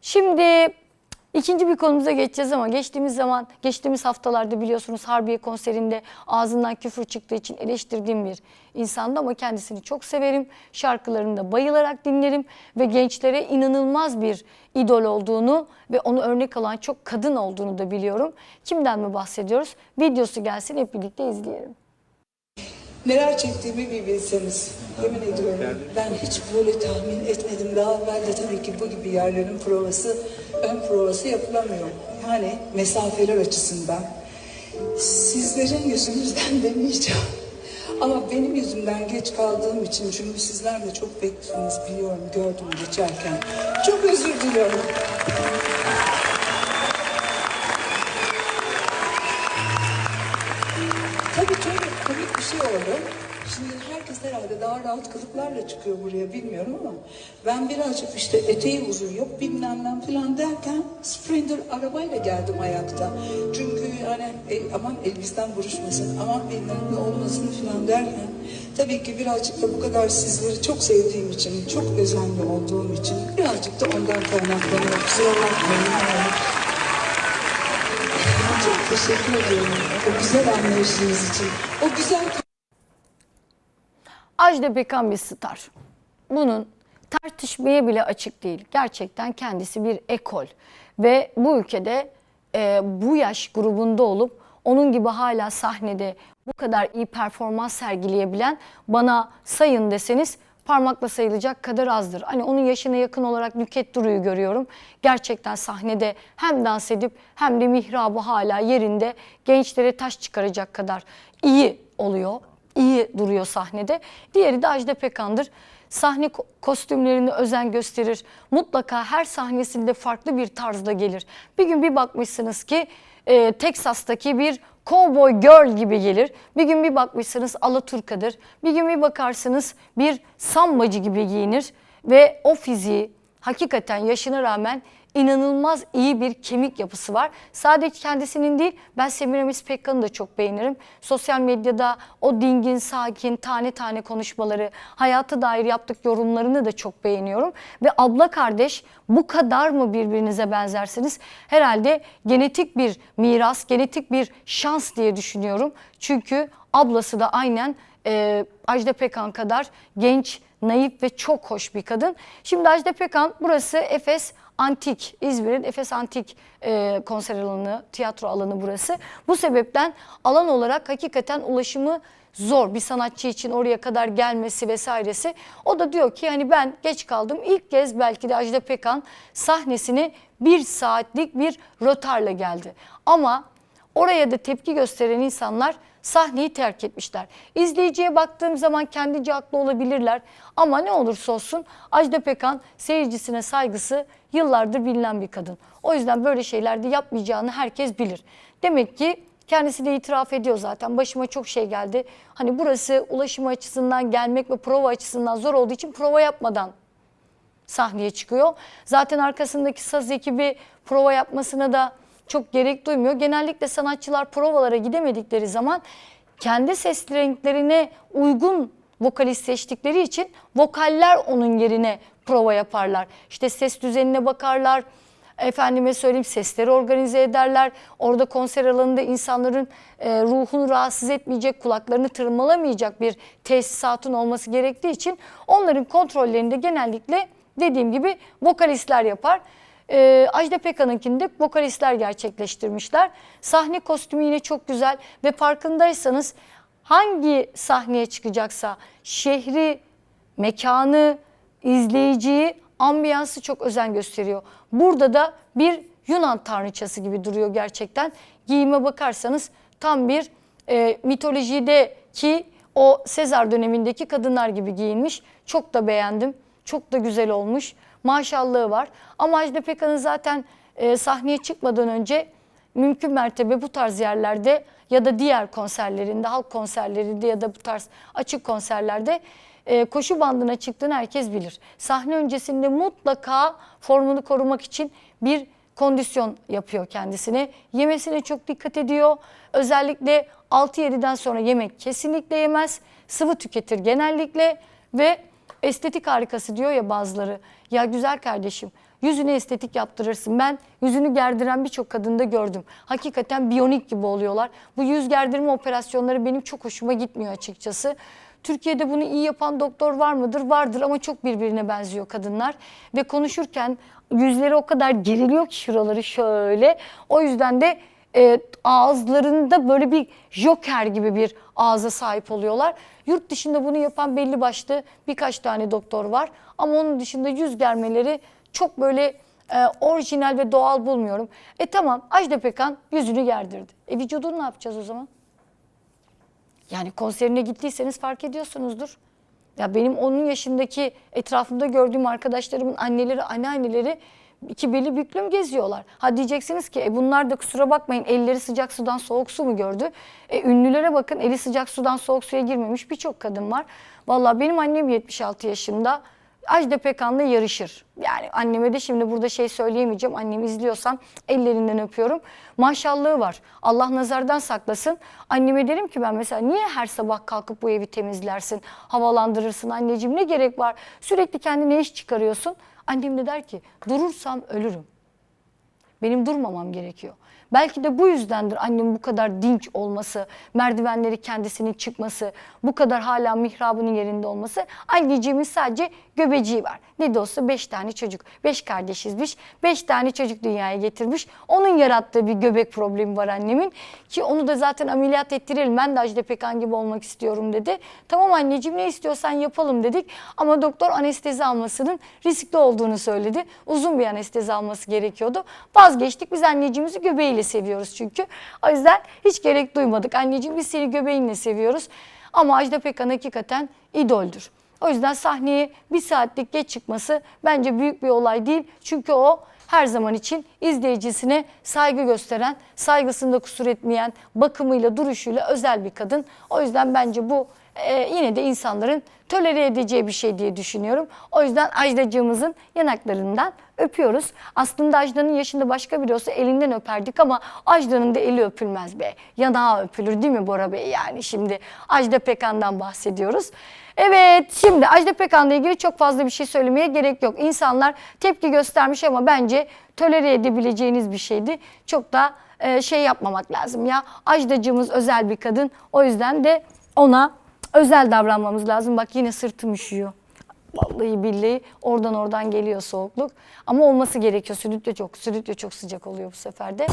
Şimdi ikinci bir konumuza geçeceğiz ama geçtiğimiz zaman, geçtiğimiz haftalarda biliyorsunuz Harbiye konserinde ağzından küfür çıktığı için eleştirdiğim bir insandı ama kendisini çok severim. Şarkılarını da bayılarak dinlerim ve gençlere inanılmaz bir idol olduğunu ve onu örnek alan çok kadın olduğunu da biliyorum. Kimden mi bahsediyoruz? Videosu gelsin hep birlikte izleyelim. Neler çektiğimi bir bilseniz. Yemin ediyorum ben hiç böyle tahmin etmedim. Daha evvel de tabii ki bu gibi yerlerin provası, ön provası yapılamıyor. Yani mesafeler açısından. Sizlerin yüzünüzden demeyeceğim. Ama benim yüzümden geç kaldığım için çünkü sizler de çok beklediniz biliyorum gördüm geçerken. Çok özür diliyorum. Bir şey. Şimdi herkes herhalde daha rahat kılıklarla çıkıyor buraya bilmiyorum ama ben birazcık işte eteği uzun yok bilmem ne falan derken Sprinter arabayla geldim ayakta. Çünkü hani e, aman elimizden buruşmasın aman bilmem ne olmasın falan derken tabii ki birazcık da bu kadar sizleri çok sevdiğim için çok özenli olduğum için birazcık da ondan kaynaklanıyor. Kusura bakmayın. Teşekkür ediyorum o güzel anlayışınız için. O güzel Ajda Pekkan bir star. Bunun tartışmaya bile açık değil. Gerçekten kendisi bir ekol. Ve bu ülkede e, bu yaş grubunda olup onun gibi hala sahnede bu kadar iyi performans sergileyebilen bana sayın deseniz parmakla sayılacak kadar azdır. Hani onun yaşına yakın olarak Nüket Duru'yu görüyorum. Gerçekten sahnede hem dans edip hem de mihrabı hala yerinde gençlere taş çıkaracak kadar iyi oluyor iyi duruyor sahnede. Diğeri de Ajda Pekan'dır. Sahne ko- kostümlerine özen gösterir. Mutlaka her sahnesinde farklı bir tarzda gelir. Bir gün bir bakmışsınız ki e, Teksas'taki bir cowboy girl gibi gelir. Bir gün bir bakmışsınız Alaturka'dır. Bir gün bir bakarsınız bir sambacı gibi giyinir. Ve o fiziği hakikaten yaşına rağmen inanılmaz iyi bir kemik yapısı var. Sadece kendisinin değil ben Semiramis Pekkan'ı da çok beğenirim. Sosyal medyada o dingin, sakin, tane tane konuşmaları, hayata dair yaptık yorumlarını da çok beğeniyorum. Ve abla kardeş bu kadar mı birbirinize benzersiniz? Herhalde genetik bir miras, genetik bir şans diye düşünüyorum. Çünkü ablası da aynen e, Ajda Pekkan kadar genç, naif ve çok hoş bir kadın. Şimdi Ajda Pekkan burası Efes Antik, İzmir'in Efes Antik e, konser alanı, tiyatro alanı burası. Bu sebepten alan olarak hakikaten ulaşımı zor bir sanatçı için oraya kadar gelmesi vesairesi. O da diyor ki hani ben geç kaldım. İlk kez belki de Ajda Pekkan sahnesine bir saatlik bir rotarla geldi. Ama oraya da tepki gösteren insanlar sahneyi terk etmişler. İzleyiciye baktığım zaman kendice haklı olabilirler ama ne olursa olsun Ajda Pekkan seyircisine saygısı yıllardır bilinen bir kadın. O yüzden böyle şeylerde yapmayacağını herkes bilir. Demek ki kendisi de itiraf ediyor zaten. Başıma çok şey geldi. Hani burası ulaşım açısından gelmek ve prova açısından zor olduğu için prova yapmadan sahneye çıkıyor. Zaten arkasındaki saz ekibi prova yapmasına da çok gerek duymuyor. Genellikle sanatçılar provalara gidemedikleri zaman kendi ses renklerine uygun vokalist seçtikleri için vokaller onun yerine prova yaparlar. İşte ses düzenine bakarlar. Efendime söyleyeyim sesleri organize ederler. Orada konser alanında insanların e, ruhunu rahatsız etmeyecek, kulaklarını tırmalamayacak bir tesisatın olması gerektiği için onların kontrollerinde genellikle dediğim gibi vokalistler yapar. Ee, Ajda Pekkan'ınkini vokalistler gerçekleştirmişler. Sahne kostümü yine çok güzel ve farkındaysanız hangi sahneye çıkacaksa şehri, mekanı, izleyiciyi, ambiyansı çok özen gösteriyor. Burada da bir Yunan tanrıçası gibi duruyor gerçekten. Giyime bakarsanız tam bir e, mitolojideki o Sezar dönemindeki kadınlar gibi giyinmiş. Çok da beğendim. Çok da güzel olmuş. Maşallahı var. Ama Ajda Pekkan'ın zaten e, sahneye çıkmadan önce mümkün mertebe bu tarz yerlerde ya da diğer konserlerinde, halk konserlerinde ya da bu tarz açık konserlerde e, koşu bandına çıktığını herkes bilir. Sahne öncesinde mutlaka formunu korumak için bir kondisyon yapıyor kendisine. Yemesine çok dikkat ediyor. Özellikle 6-7'den sonra yemek kesinlikle yemez. Sıvı tüketir genellikle ve estetik harikası diyor ya bazıları. Ya güzel kardeşim yüzüne estetik yaptırırsın. Ben yüzünü gerdiren birçok kadında gördüm. Hakikaten biyonik gibi oluyorlar. Bu yüz gerdirme operasyonları benim çok hoşuma gitmiyor açıkçası. Türkiye'de bunu iyi yapan doktor var mıdır? Vardır ama çok birbirine benziyor kadınlar. Ve konuşurken yüzleri o kadar geriliyor ki şuraları şöyle. O yüzden de e, ağızlarında böyle bir joker gibi bir ağza sahip oluyorlar. Yurt dışında bunu yapan belli başlı birkaç tane doktor var. Ama onun dışında yüz germeleri çok böyle e, orijinal ve doğal bulmuyorum. E tamam Ajda Pekan yüzünü gerdirdi. E vücudunu ne yapacağız o zaman? Yani konserine gittiyseniz fark ediyorsunuzdur. Ya benim onun yaşındaki etrafımda gördüğüm arkadaşlarımın anneleri, anneanneleri iki beli büklüm geziyorlar. Ha diyeceksiniz ki e bunlar da kusura bakmayın elleri sıcak sudan soğuk su mu gördü? E ünlülere bakın eli sıcak sudan soğuk suya girmemiş birçok kadın var. Vallahi benim annem 76 yaşında. Ajda Pekan'la yarışır. Yani anneme de şimdi burada şey söyleyemeyeceğim. Annemi izliyorsan ellerinden öpüyorum. Maşallahı var. Allah nazardan saklasın. Anneme derim ki ben mesela niye her sabah kalkıp bu evi temizlersin, havalandırırsın anneciğim ne gerek var? Sürekli kendine iş çıkarıyorsun. Annem de der ki durursam ölürüm. Benim durmamam gerekiyor. Belki de bu yüzdendir annem bu kadar dinç olması, merdivenleri kendisinin çıkması, bu kadar hala mihrabının yerinde olması. Anneciğimin sadece göbeciği var. Ne de olsa beş tane çocuk, beş kardeşizmiş, beş tane çocuk dünyaya getirmiş. Onun yarattığı bir göbek problemi var annemin. Ki onu da zaten ameliyat ettirelim, ben de Ajda Pekan gibi olmak istiyorum dedi. Tamam anneciğim ne istiyorsan yapalım dedik. Ama doktor anestezi almasının riskli olduğunu söyledi. Uzun bir anestezi alması gerekiyordu. Vazgeçtik biz anneciğimizi göbeğiyle seviyoruz çünkü. O yüzden hiç gerek duymadık. Anneciğim biz seni göbeğinle seviyoruz. Ama Ajda Pekan hakikaten idoldür. O yüzden sahneye bir saatlik geç çıkması bence büyük bir olay değil. Çünkü o her zaman için izleyicisine saygı gösteren, saygısında kusur etmeyen, bakımıyla, duruşuyla özel bir kadın. O yüzden bence bu e, yine de insanların tolere edeceği bir şey diye düşünüyorum. O yüzden Ajdacığımızın yanaklarından öpüyoruz. Aslında Ajda'nın yaşında başka biri olsa elinden öperdik ama Ajda'nın da eli öpülmez be. Yanağı öpülür değil mi Bora Bey yani şimdi Ajda Pekan'dan bahsediyoruz. Evet şimdi Ajda Pekan'la ilgili çok fazla bir şey söylemeye gerek yok. İnsanlar tepki göstermiş ama bence tolere edebileceğiniz bir şeydi. Çok da e, şey yapmamak lazım ya. Ajdacığımız özel bir kadın. O yüzden de ona özel davranmamız lazım. Bak yine sırtım üşüyor. Vallahi billahi oradan oradan geliyor soğukluk. Ama olması gerekiyor. Stüdyo çok, stüdyo çok sıcak oluyor bu sefer de.